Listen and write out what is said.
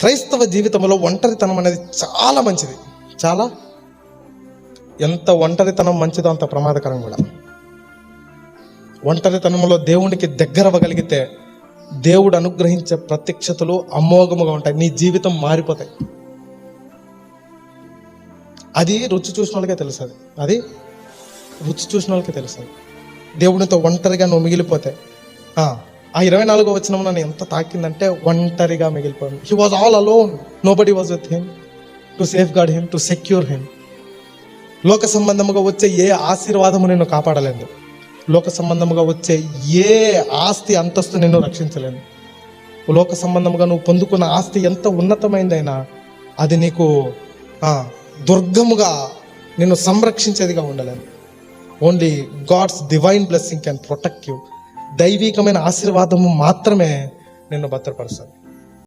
క్రైస్తవ జీవితంలో ఒంటరితనం అనేది చాలా మంచిది. చాలా? ఎంత ఒంటరితనం మంచిదో అంత ప్రమాదకరం కూడా. ఒంటరితనంలో దేవునికి దగ్గర అవ్వగలిగితే దేవుడు అనుగ్రహించే ప్రత్యక్షతలు అమోఘముగా ఉంటాయి. నీ జీవితం మారిపోతాయి. అది రుచి చూసిన వాళ్ళకే తెలుసు అది రుచి చూసిన వాళ్ళకే తెలుసు దేవుడితో దేవునితో ఒంటరిగా నువ్వు మిగిలిపోతే ఆ, ఇరవై నాలుగో వచ్చిన నన్ను ఎంత తాకిందంటే ఒంటరిగా మిగిలిపోయాను. He was all alone nobody was with him to safeguard him to secure him లోక సంబంధముగా వచ్చే ఏ ఆశీర్వాదము నిన్ను కాపాడలేదు. లోక సంబంధముగా వచ్చే ఏ ఆస్తి అంతస్తు నిన్ను రక్షించలేదు. లోక సంబంధముగా నువ్వు పొందుకున్న ఆస్తి ఎంత ఉన్నతమైందైనా అది నీకు దుర్గముగా నిన్ను సంరక్షించేదిగా ఉండలేదు. Only God's divine blessing can protect you దైవికమైన ఆశీర్వాదము మాత్రమే నిన్ను భద్రపరుస్తుంది.